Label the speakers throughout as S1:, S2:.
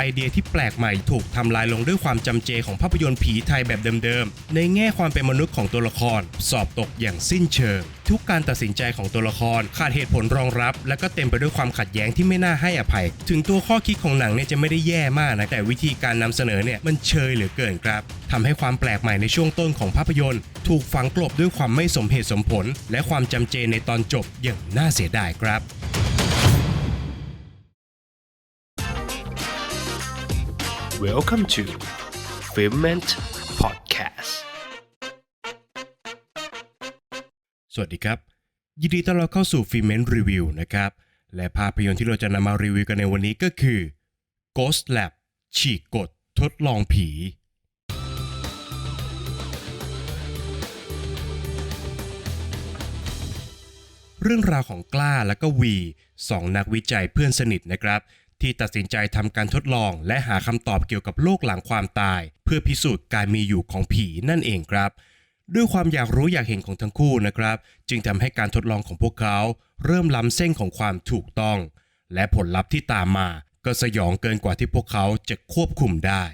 S1: ไอเดียที่แปลกใหม่ถูกทำลายลงด้วยความจำเจของภาพยนตร์ผีไทยแบบเดิมๆ ในแง่ความเป็นมนุษย์ของตัวละคร สอบตกอย่างสิ้นเชิง ทุกการตัดสินใจของตัวละคร ขาดเหตุผลรองรับ และก็เต็มไปด้วยความขัดแย้งที่ไม่น่าให้อภัย ถึงตัวข้อคิดของหนังเนี่ยจะไม่ได้แย่มากนะ แต่วิธีการนำเสนอเนี่ยมันเชยเหลือเกินครับทำให้ความแปลกใหม่ในช่วงต้นของภาพยนตร์ ถูกฝังกลบด้วยความไม่สมเหตุสมผล และความจำเจในตอนจบอย่างน่าเสียดายครับ
S2: Welcome to Filment Podcast
S1: สวัสดีครับ ยินดีต้อนรับเข้าสู่ฟิเมนรีวิวนะครับ และภาพยนตร์ที่เราจะนำมารีวิวกันในวันนี้ก็คือ Ghost Lab ฉีกกฎทดลองผี เรื่องราวของกล้าและก็วีสองนักวิจัยเพื่อนสนิทนะครับ ที่ตัดสินใจทำการทดลองและหาคำตอบเกี่ยวกับโลกหลังความตาย เพื่อพิสูจน์การมีอยู่ของผีนั่นเองครับ ด้วยความอยากรู้อยากเห็นของทั้งคู่นะครับ จึงทำให้การทดลองของพวกเขา เริ่มล้ำเส้นของความถูกต้อง และผลลัพธ์ที่ตามมา ก็สยองเกินกว่าที่พวกเขาจะควบคุมได้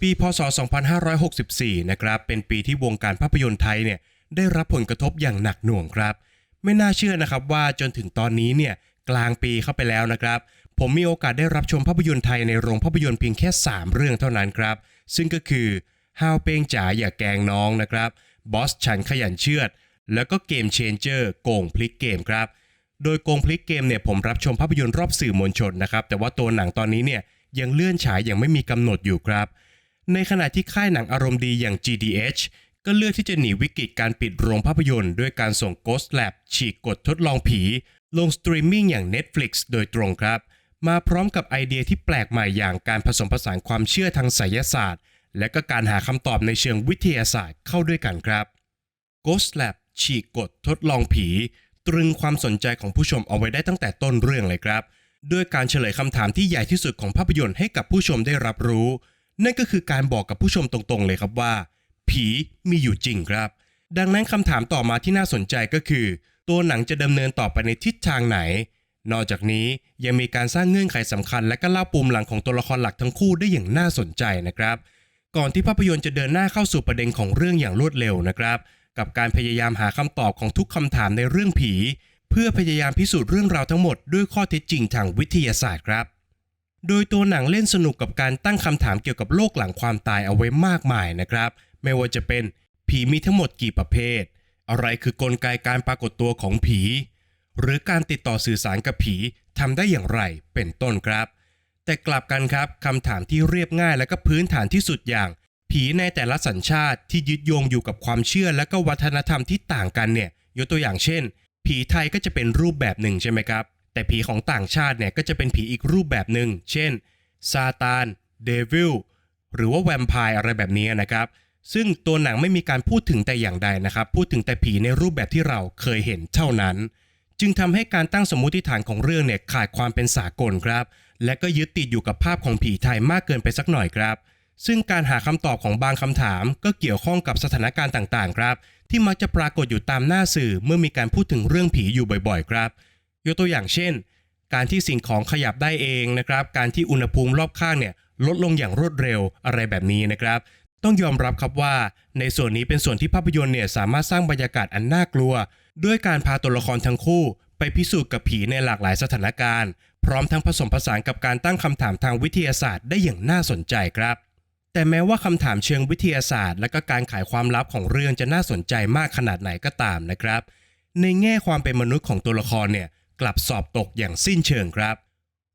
S1: ปีพศ 2564 นะครับ เป็นปีที่วงการภาพยนตร์ไทยเนี่ย ได้รับผลกระทบอย่างหนักหน่วงครับ ไม่น่าเชื่อนะครับว่าจนถึงตอนนี้เนี่ยกลางปีเข้าไปแล้วนะครับ ผมมีโอกาสได้รับชมภาพยนตร์ไทยในโรงภาพยนตร์เพียงแค่ 3 เรื่องเท่านั้นครับ ซึ่งก็คือฮาวเป้งจ๋าอย่าแกงน้องนะครับบอสฉันขยันเชือด แล้วก็เกมเชนเจอร์โกงพลิกเกมครับ โดยโกงพลิกเกมเนี่ยผมรับชมภาพยนตร์รอบสื่อมวลชนนะครับ แต่ว่าตัวหนังตอนนี้เนี่ยยังเลื่อนฉายอย่างไม่มีกำหนดอยู่ครับ ในขณะที่ค่ายหนังอารมณ์ดีอย่าง GDH ก็เลือกที่จะหนีวิกฤตการปิดโรงภาพยนตร์ด้วยการส่ง Ghost Lab ฉีกกฎทดลองผี ลงสตรีมมิ่งอย่าง Netflix โดยตรงครับ มาพร้อมกับไอเดียที่แปลกใหม่อย่างการผสมผสานความเชื่อทางไสยศาสตร์ และก็การหาคำตอบในเชิงวิทยาศาสตร์เข้าด้วยกันครับ Ghost Lab ฉีกกฎทดลองผี ตรึงความสนใจของผู้ชมเอาไว้ได้ตั้งแต่ต้นเรื่องเลยครับด้วยการเฉลยคำถามที่ใหญ่ที่สุดของภาพยนตร์ให้กับผู้ชมได้รับรู้ นั่นก็คือการบอกกับผู้ชมตรงๆเลยครับว่า ผีมีอยู่จริงครับ ดังนั้นคำถามต่อมาที่น่าสนใจก็คือ ตัวหนังจะดำเนินต่อไปในทิศทางไหน นอกจากนี้ยังมีการสร้างเงื่อนไขสำคัญ และก็เล่าปูมหลังของตัวละครหลักทั้งคู่ได้อย่างน่าสนใจนะครับ ก่อนที่ภาพยนตร์จะเดินหน้าเข้าสู่ประเด็นของเรื่องอย่างรวดเร็วนะครับ กับการพยายามหาคำตอบของทุกคำถามในเรื่องผี เพื่อพยายามพิสูจน์เรื่องราวทั้งหมดด้วยข้อเท็จจริงทางวิทยาศาสตร์ครับโดยตัวหนังเล่นสนุกกับการตั้งคำถามเกี่ยวกับโลกหลังความตายเอาไว้มากมายนะครับ ไม่ว่าจะเป็นผีมีทั้งหมดกี่ประเภท อะไรคือกลไกการปรากฏตัวของผี หรือการติดต่อสื่อสารกับผีทำได้อย่างไรเป็นต้นครับ แต่กลับกันครับคำถามที่เรียบง่ายและก็พื้นฐานที่สุดอย่าง ผีในแต่ละสัญชาติที่ยึดโยงอยู่กับความเชื่อและก็วัฒนธรรมที่ต่างกันเนี่ยยกตัวอย่างเช่น ผีไทยก็จะเป็นรูปแบบหนึ่งใช่ไหมครับ แต่ผีของต่างชาติเนี่ยก็จะเป็นผีอีกรูปแบบหนึ่งเช่นซาตานเดวิลหรือว่าแวมไพร์อะไรแบบนี้นะครับ ซึ่งตัวหนังไม่มีการพูดถึงแต่อย่างใดนะครับ พูดถึงแต่ผีในรูปแบบที่เราเคยเห็นเท่านั้น จึงทำให้การตั้งสมมติฐานของเรื่องเนี่ยขาดความเป็นสากลครับ และก็ยึดติดอยู่กับภาพของผีไทยมากเกินไปสักหน่อยครับ ซึ่งการหาคำตอบของบางคำถาม ก็เกี่ยวข้องกับสถานการณ์ต่างๆ ครับ ที่มักจะปรากฏอยู่ตามหน้าสื่อเมื่อมีการพูดถึงเรื่องผีอยู่บ่อยๆ ครับ ยกตัวอย่างเช่น การที่สิ่งของขยับได้เองนะครับ การที่อุณหภูมิรอบข้างเนี่ยลดลงอย่างรวดเร็วอะไรแบบนี้นะครับ ต้องยอมรับครับว่า ในส่วนนี้เป็นส่วนที่ภาพยนตร์เนี่ยสามารถสร้างบรรยากาศอันน่ากลัว ด้วยการพาตัวละครทั้งคู่ ไปพิสูจน์กับผีในหลากหลายสถานการณ์ พร้อมทั้งผสมผสานกับการตั้งคำถามทางวิทยาศาสตร์ได้อย่างน่าสนใจครับ แต่แม้ว่าคำถามเชิงวิทยาศาสตร์ และก็การขายความลับของเรื่องจะน่าสนใจมากขนาดไหนก็ตามนะครับ ในแง่ความเป็นมนุษย์ของตัวละครเนี่ยกลับสอบตกอย่างสิ้นเชิงครับ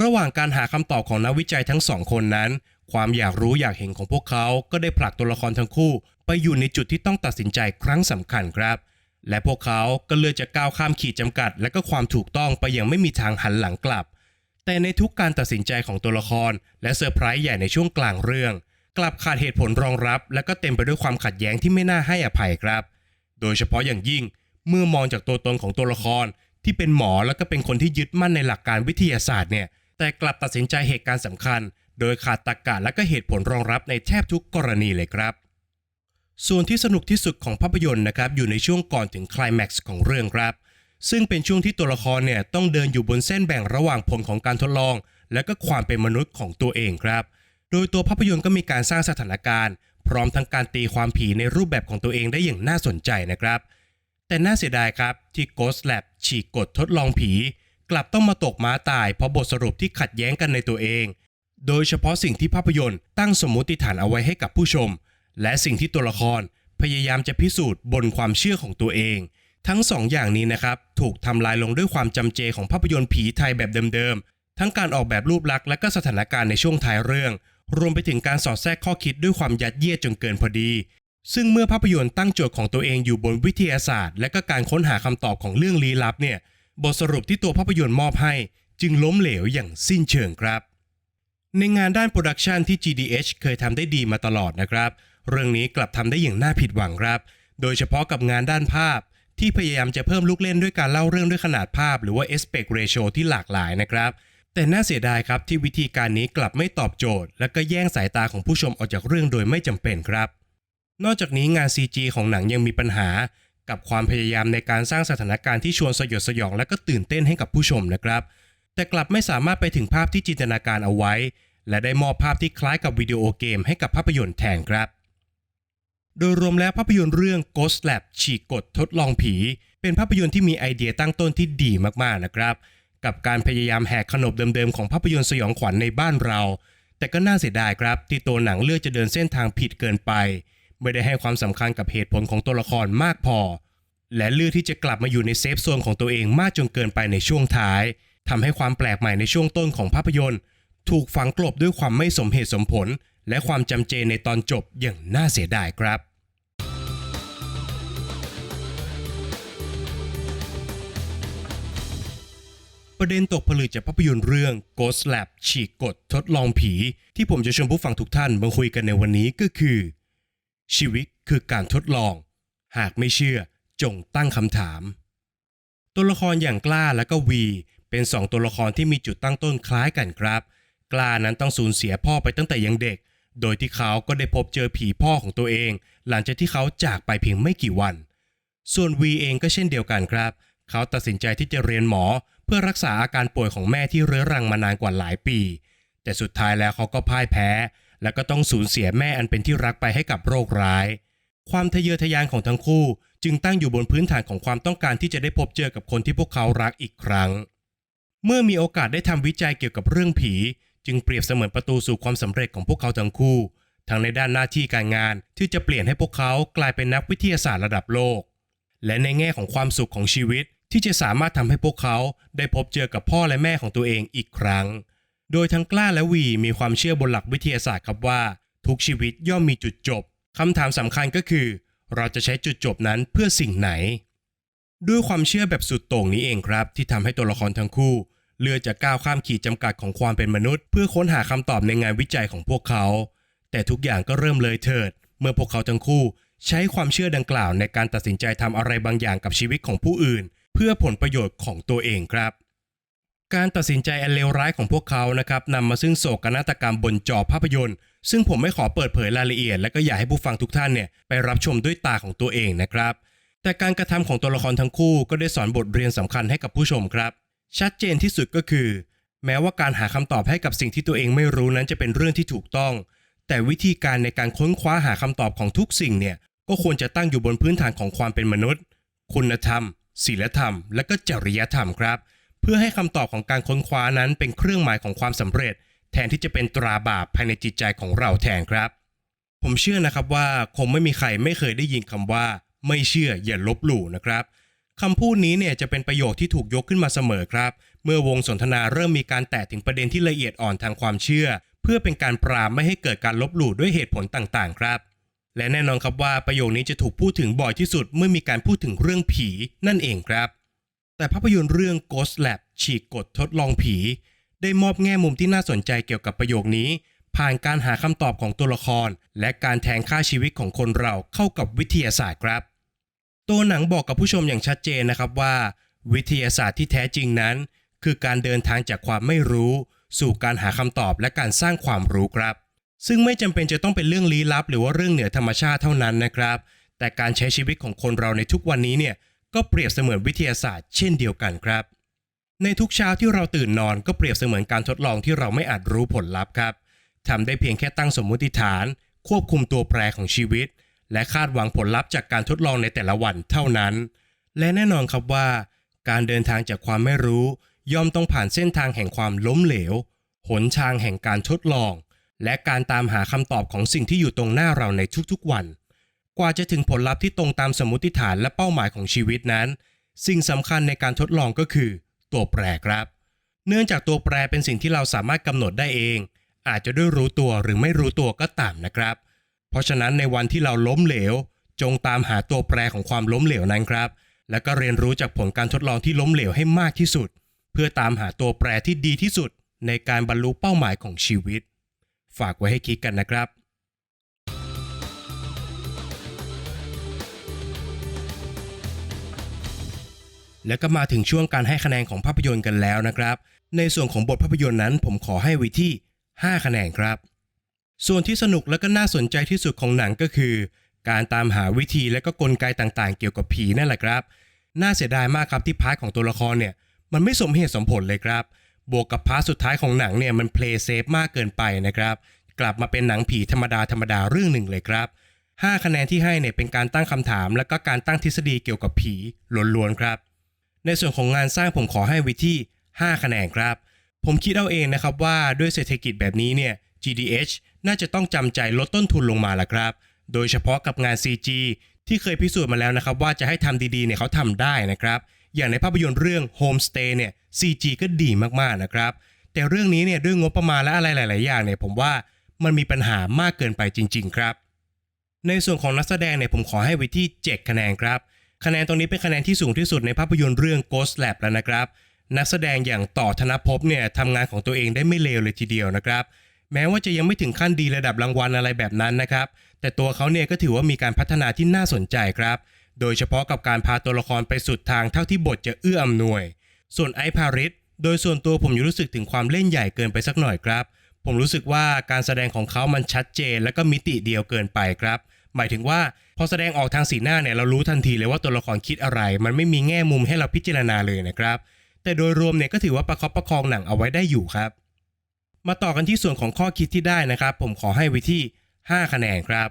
S1: ระหว่างการหาคำตอบของนักวิจัยทั้งสองคนนั้น ความอยากรู้อยากเห็นของพวกเขา ก็ได้ผลักตัวละครทั้งคู่ ไปอยู่ในจุดที่ต้องตัดสินใจครั้งสำคัญครับ และพวกเขาก็เลือกจะก้าวข้ามขีดจำกัด และก็ความถูกต้องไปอย่างไม่มีทางหันหลังกลับ แต่ในทุกการตัดสินใจของตัวละคร และเซอร์ไพรส์ใหญ่ในช่วงกลางเรื่อง กลับขาดเหตุผลรองรับ และก็เต็มไปด้วยความขัดแย้งที่ไม่น่าให้อภัยครับ โดยเฉพาะอย่างยิ่งเมื่อมองจากตัวตนของตัวละคร ที่เป็นหมอแล้วก็เป็นคนที่ยึดมั่นในหลักการวิทยาศาสตร์เนี่ยแต่กลับตัดสินใจเหตุการณ์สำคัญ โดยขาดตรรกะและก็เหตุผลรองรับในแทบทุกกรณีเลยครับ ส่วนที่สนุกที่สุดของภาพยนตร์นะครับอยู่ในช่วงก่อนถึงคลแม็กซ์ของเรื่องครับ ซึ่งเป็นช่วงที่ตัวละครเนี่ยต้องเดินอยู่บนเส้นแบ่งระหว่างผลของการทดลอง และก็ความเป็นมนุษย์ของตัวเองครับ โดยตัวภาพยนตร์ก็มีการสร้างสถานการณ์ พร้อมทั้งการตีความผีในรูปแบบของตัวเองได้อย่างน่าสนใจนะครับ แต่น่าเสียดายครับที่ Ghost Lab ฉีกกฎทดลองผี กลับต้องมาตกม้าตายเพราะบทสรุปที่ขัดแย้งกันในตัวเอง โดยเฉพาะสิ่งที่ภาพยนตร์ตั้งสมมติฐานเอาไว้ให้กับผู้ชม และสิ่งที่ตัวละครพยายามจะพิสูจน์บนความเชื่อของตัวเอง ทั้งสองอย่างนี้นะครับ ถูกทำลายลงด้วยความจำเจของภาพยนตร์ผีไทยแบบเดิมๆ ทั้งการออกแบบรูปลักษณ์และก็สถานการณ์ในช่วงท้ายเรื่อง รวมไปถึงการสอดแทรกข้อคิดด้วยความยัดเยียดจนเกินพอดี ซึ่งเมื่อภาพยนตร์ตั้งโจทย์ของตัวเองอยู่บนวิทยาศาสตร์ และก็การค้นหาคำตอบของเรื่องลี้ลับเนี่ย บทสรุปที่ตัวภาพยนตร์มอบให้ จึงล้มเหลวอย่างสิ้นเชิงครับ ในงานด้านโปรดักชันที่ GDH เคยทำได้ดีมาตลอดนะครับ เรื่องนี้กลับทำได้อย่างน่าผิดหวังครับ โดยเฉพาะกับงานด้านภาพ ที่พยายามจะเพิ่มลูกเล่นด้วยการเล่าเรื่องด้วยขนาดภาพ หรือว่า aspect ratio ที่หลากหลายนะครับ แต่น่าเสียดายครับที่วิธีการนี้กลับไม่ตอบโจทย์ และก็แย่งสายตาของผู้ชมออกจากเรื่องโดยไม่จำเป็นครับ นอกจากนี้งาน CG ของหนังยังมีปัญหา กับความพยายามในการสร้างสถานการณ์ที่ชวนสยดสยอง และก็ตื่นเต้นให้กับผู้ชมนะครับ แต่กลับไม่สามารถไปถึงภาพที่จินตนาการเอาไว้ และได้มอบภาพที่คล้ายกับวิดีโอเกมให้กับภาพยนตร์แทนครับ โดยรวมแล้วภาพยนตร์เรื่อง Ghost Lab ฉีกกฎทดลองผี เป็นภาพยนตร์ที่มีไอเดียตั้งต้นที่ดีมากๆนะครับ กับการพยายามแหกขนบเดิมๆของภาพยนตร์สยองขวัญในบ้านเรา แต่ก็น่าเสียดายครับ ที่ตัวหนังเลือกจะเดินเส้นทางผิดเกินไป ไม่ได้ให้ความสำคัญกับเหตุผลของตัวละครมากพอ และเลือกที่จะกลับมาอยู่ในเซฟโซนของตัวเองมากจนเกินไปในช่วงท้าย ทำให้ความแปลกใหม่ในช่วงต้นของภาพยนตร์ ถูกฝังกลบด้วยความไม่สมเหตุสมผล และความจำเจในตอนจบอย่างน่าเสียดายครับประเด็นตกผลึกจากภาพยนตร์เรื่อง Ghost Lab ฉีกกฎทดลองผี ที่ผมจะชวนผู้ฟังทุกท่านมาคุยกันในวันนี้ก็คือ ชีวิตคือการทดลอง หากไม่เชื่อจงตั้งคำถาม ตัวละครอย่างกล้าและก็วี เป็นสองตัวละครที่มีจุดตั้งต้นคล้ายกันครับ กล้านั้นต้องสูญเสียพ่อไปตั้งแต่ยังเด็ก โดยที่เขาก็ได้พบเจอผีพ่อของตัวเอง หลังจากที่เขาจากไปเพียงไม่กี่วัน ส่วนวีเองก็เช่นเดียวกันครับ เขาตัดสินใจที่จะเรียนหมอ เพื่อรักษาอาการป่วยของแม่ที่เรื้อรังมานานกว่าหลายปี แต่สุดท้ายแล้วเขาก็พ่ายแพ้ และก็ต้องสูญเสียแม่อันเป็นที่รักไปให้กับโรคร้าย ความทะเยอทะยานของทั้งคู่ จึงตั้งอยู่บนพื้นฐานของความต้องการที่จะได้พบเจอกับคนที่พวกเขารักอีกครั้ง เมื่อมีโอกาสได้ทำวิจัยเกี่ยวกับเรื่องผี จึงเปรียบเสมือนประตูสู่ความสำเร็จของพวกเขาทั้งคู่ ทั้งในด้านหน้าที่การงานที่จะเปลี่ยนให้พวกเขากลายเป็นนักวิทยาศาสตร์ระดับโลก และในแง่ของความสุขของชีวิตที่จะสามารถทำให้พวกเขาได้พบเจอกับพ่อและแม่ของตัวเองอีกครั้ง โดยทั้งกล้าและวีมีความเชื่อบนหลักวิทยาศาสตร์ครับว่า ทุกชีวิตย่อมมีจุดจบคำถามสำคัญก็คือ เราจะใช้จุดจบนั้นเพื่อสิ่งไหน ด้วยความเชื่อแบบสุดโต่งนี้เองครับ ที่ทำให้ตัวละครทั้งคู่ เลือกจะก้าวข้ามขีดจำกัดของความเป็นมนุษย์ เพื่อค้นหาคำตอบในงานวิจัยของพวกเขา แต่ทุกอย่างก็เริ่มเลยเถิด เมื่อพวกเขาทั้งคู่ ใช้ความเชื่อดังกล่าวในการตัดสินใจทำอะไรบางอย่างกับชีวิตของผู้อื่น เพื่อผลประโยชน์ของตัวเองครับ การตัดสินใจอันเลวร้ายของพวกเขานะครับนำมาซึ่งโศกนาฏกรรมบนจอภาพยนตร์ ซึ่งผมไม่ขอเปิดเผยรายละเอียด และก็อยากให้ผู้ฟังทุกท่านเนี่ยไปรับชมด้วยตาของตัวเองนะครับแต่การกระทำของตัวละครทั้งคู่ก็ได้สอนบทเรียนสำคัญให้กับผู้ชมครับ ชัดเจนที่สุดก็คือ แม้ว่าการหาคำตอบให้กับสิ่งที่ตัวเองไม่รู้นั้นจะเป็นเรื่องที่ถูกต้อง แต่วิธีการในการค้นคว้าหาคำตอบของทุกสิ่งเนี่ยก็ควรจะตั้งอยู่บนพื้นฐานของความเป็นมนุษย์ คุณธรรมศีลธรรม และก็จริยธรรมครับ เพื่อให้คำตอบของการค้นคว้านั้นเป็นเครื่องหมายของความสำเร็จ แทนที่จะเป็นตราบาปภายในจิตใจของเราแทนครับ ผมเชื่อนะครับว่าคงไม่มีใครไม่เคยได้ยินคำว่า ไม่เชื่ออย่าลบหลู่นะครับ คำพูดนี้เนี่ยจะเป็นประโยคที่ถูกยกขึ้นมาเสมอครับ เมื่อวงสนทนาเริ่มมีการแตะถึงประเด็นที่ละเอียดอ่อนทางความเชื่อ เพื่อเป็นการปรามไม่ให้เกิดการลบหลู่ด้วยเหตุผลต่างๆ ครับ และแน่นอนครับว่าประโยคนี้จะถูกพูดถึงบ่อยที่สุดเมื่อมีการพูดถึงเรื่องผีนั่นเองครับ แต่ภาพยนตร์เรื่อง Ghost Lab ฉีกกฎทดลองผี ได้มอบแง่มุมที่น่าสนใจเกี่ยวกับประโยคนี้ ผ่านการหาคำตอบของตัวละคร และการแทงค่าชีวิตของคนเราเข้ากับวิทยาศาสตร์ครับ ตัวหนังบอกกับผู้ชมอย่างชัดเจนนะครับว่า วิทยาศาสตร์ที่แท้จริงนั้น คือการเดินทางจากความไม่รู้ สู่การหาคำตอบและการสร้างความรู้ครับ ซึ่งไม่จำเป็นจะต้องเป็นเรื่องลี้ลับ หรือว่าเรื่องเหนือธรรมชาติเท่านั้นนะครับ แต่การใช้ชีวิตของคนเราในทุกวันนี้เนี่ยก็เปรียบเสมือนวิทยาศาสตร์เช่นเดียวกันครับ ในทุกเช้าที่เราตื่นนอนก็เปรียบเสมือนการทดลองที่เราไม่อาจรู้ผลลัพธ์ครับทำได้เพียงแค่ตั้งสมมุติฐาน ควบคุมตัวแปรของชีวิต และคาดหวังผลลัพธ์จากการทดลองในแต่ละวันเท่านั้น และแน่นอนครับว่า การเดินทางจากความไม่รู้ ย่อมต้องผ่านเส้นทางแห่งความล้มเหลว หนทางแห่งการทดลอง และการตามหาคำตอบของสิ่งที่อยู่ตรงหน้าเราในทุกๆวัน กว่าจะถึงผลลัพธ์ที่ตรงตามสมมติฐานและเป้าหมายของชีวิตนั้น สิ่งสำคัญในการทดลองก็คือ ตัวแปรครับ เนื่องจากตัวแปรเป็นสิ่งที่เราสามารถกำหนดได้เอง อาจจะด้วยรู้ตัวหรือไม่รู้ตัวก็ตามนะครับเพราะฉะนั้นในวันที่เราล้มเหลว จงตามหาตัวแปรของความล้มเหลวนั้นครับ แล้วก็เรียนรู้จากผลการทดลองที่ล้มเหลวให้มากที่สุด เพื่อตามหาตัวแปรที่ดีที่สุด ในการบรรลุเป้าหมายของชีวิต ฝากไว้ให้คิดกันนะครับแล้วก็มาถึงช่วงการให้คะแนนของภาพยนตร์กันแล้วนะครับ ในส่วนของบทภาพยนตร์นั้นผมขอให้ไว้ที่ 5 คะแนนครับ ส่วนที่สนุกและก็น่าสนใจที่สุดของหนังก็คือ การตามหาวิธีและก็กลไกต่างๆ เกี่ยวกับผีนั่นแหละครับ น่าเสียดายมากครับที่พาร์ทของตัวละครเนี่ยมันไม่สมเหตุสมผลเลยครับ บวกกับพาร์ทสุดท้ายของหนังเนี่ยมันเพลย์เซฟมากเกินไปนะครับ กลับมาเป็นหนังผีธรรมดาธรรมดาเรื่องหนึ่งเลยครับ 5 คะแนนที่ให้เนี่ยเป็นการตั้งคำถาม และก็การตั้งทฤษฎีเกี่ยวกับผีล้วนๆครับ ในส่วนของงานสร้างผมขอให้ว้ที่5คะแนนครับ ผมคิดเอาเองนะครับว่าด้วยเศรษฐกิจแบบนี้เนี่ย GDH น่าจะต้องจำใจลดต้นทุนลงมาละครับ โดยเฉพาะกับงาน CG ที่เคยพิสูจน์มาแล้วนะครับ ว่าจะให้ทำดีๆเนี่ยเขาทำได้นะครับ อย่างในภาพยนตร์เรื่อง Homestay เนี่ย CG ก็ดีมากๆนะครับ แต่เรื่องนี้เนี่ยด้วยงบประมาณและอะไรหลาย ๆ อย่างเนี่ยผมว่ามันมีปัญหามากเกินไปจริง ๆ ครับ ในส่วนของนักแสดงเนี่ยผมขอให้ไว้ที่ 7 คะแนนครับ คะแนนตรงนี้เป็นคะแนนที่สูงที่สุดในภาพยนตร์เรื่อง Ghost Lab แล้วนะครับ นักแสดงอย่างต่อธนภพเนี่ยทำงานของตัวเองได้ไม่เลวเลยทีเดียวนะครับ แม้ว่าจะยังไม่ถึงขั้นดีระดับรางวัลอะไรแบบนั้นนะครับ แต่ตัวเขาเนี่ยก็ถือว่ามีการพัฒนาที่น่าสนใจครับ โดยเฉพาะกับการพาตัวละครไปสุดทางเท่าที่บทจะเอื้ออำนวย ส่วนไอซ์พาริสโดยส่วนตัวผมยังรู้สึกถึงความเล่นใหญ่เกินไปสักหน่อยครับ ผมรู้สึกว่าการแสดงของเขามันชัดเจน และก็มิติเดียวเกินไปครับ หมายถึงว่าพอแสดงออกทางสีหน้าเนี่ยเรารู้ทันทีเลยว่าตัวละครคิดอะไร มันไม่มีแง่มุมให้เราพิจารณาเลยนะครับ แต่โดยรวมเนี่ยก็ถือว่าประคับประคองหนังเอาไว้ได้อยู่ครับ มาต่อกันที่ส่วนของข้อคิดที่ได้นะครับ ผมขอให้ไว้ที่ 5 คะแนนครับ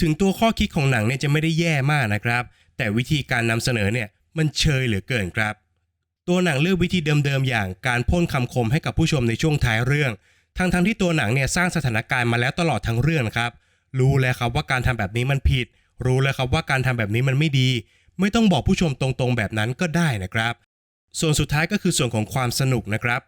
S1: ถึงตัวข้อคิดของหนังเนี่ยจะไม่ได้แย่มากนะครับ แต่วิธีการนำเสนอเนี่ยมันเชยเหลือเกินครับ ตัวหนังเลือกวิธีเดิมๆอย่างการพ่นคำคมให้กับผู้ชมในช่วงท้ายเรื่องทั้งๆที่ตัวหนังเนี่ยสร้างสถานการณ์มาแล้วตลอดทั้งเรื่องนะครับ รู้แล้วครับว่าการทำแบบนี้มันผิด รู้แล้วครับว่าการทำแบบนี้มันไม่ดี ไม่ต้องบอกผู้ชมตรงๆแบบนั้นก็ได้นะครับ ส่วนสุดท้ายก็คือส่วนของความสนุกนะครับ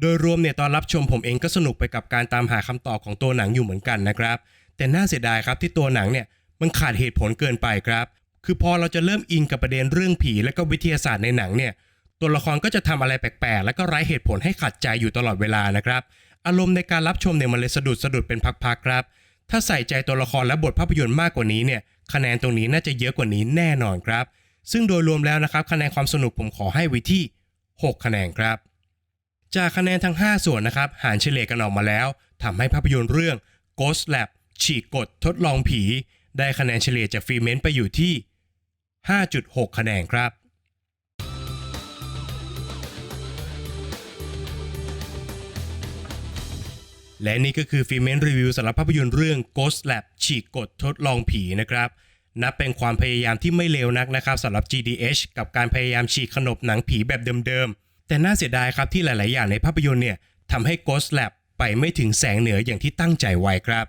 S1: โดยรวมเนี่ยตอนรับชมผมเองก็สนุกไปกับการตามหาคำตอบของตัวหนังอยู่เหมือนกันนะครับ แต่น่าเสียดายครับที่ตัวหนังเนี่ยมันขาดเหตุผลเกินไปครับ คือพอเราจะเริ่มอินกับประเด็นเรื่องผี และก็วิทยาศาสตร์ในหนังเนี่ยตัวละครก็จะทำอะไรแปลกๆ และก็ไร้เหตุผลให้ขัดใจอยู่ตลอดเวลานะครับ อารมณ์ในการรับชมเนี่ยมันเลยสะดุดสะดุดเป็นพักๆครับ ถ้าใส่ใจตัวละครและบทภาพยนตร์มากกว่านี้เนี่ยคะแนนตรงนี้น่าจะเยอะกว่านี้แน่นอนครับ ซึ่งโดยรวมแล้วนะครับคะแนนความสนุกผมขอให้ไว้ที่ 6 คะแนนครับ จากคะแนนทั้ง 5 ส่วนนะครับ หารเฉลี่ยกันออกมาแล้วทำให้ภาพยนตร์เรื่อง Ghost Lab ฉีกกฎทดลองผี ได้คะแนนเฉลี่ยจากฟรีเมนต์ไปอยู่ที่ 5.6 คะแนนครับ และนี่ก็คือฟิเมนรีวิวสำหรับภาพยนตร์เรื่อง Ghost Lab ฉีกกฎทดลองผีนะครับนับเป็นความพยายามที่ไม่เลวนักนะครับสำหรับ GDH กับการพยายามฉีกขนบหนังผีแบบเดิมๆ แต่น่าเสียดายครับที่หลาย ๆ อย่างในภาพยนตร์เนี่ยทำให้ Ghost Lab ไปไม่ถึงแสงเหนืออย่างที่ตั้งใจไว้ครับ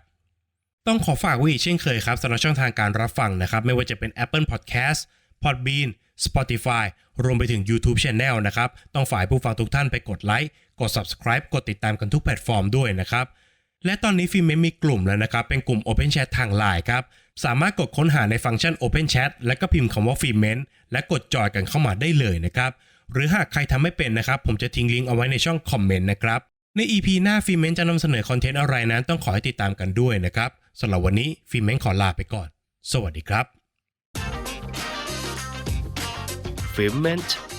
S1: ต้องขอฝากไว้อีกเช่นเคยครับสำหรับช่องทางการรับฟังนะครับ ไม่ว่าจะเป็น Apple Podcast Podbean Spotify รวมไปถึง YouTube Channel นะครับ ต้องฝ่ายผู้ฟังทุกท่านไปกดไลค์ กด Subscribe กดติดตามกันทุกแพลตฟอร์มด้วยนะครับ และตอนนี้ฟิล์มมีกลุ่มแล้วนะครับ เป็นกลุ่ม Open Chat ทางไลน์ครับ สามารถกดค้นหาในฟังก์ชัน Open Chat และก็พิมพ์คำว่าฟิล์มเมนและกดจอยกันเข้ามาได้เลยนะครับ หรือหากใครทำไม่เป็นนะครับ ผมจะทิ้งลิงก์เอาไว้ในช่องคอมเมนต์นะครับ ใน EP หน้าฟิล์มเมนจะนำเสนอคอนเทนต์อะไรนั้นต้องขอให้ติดตามกันด้วยนะครับสำหรับวันนี้ฟิล์มเมนขอลาไปก่อน สวัสดีครับ
S2: f i m e n t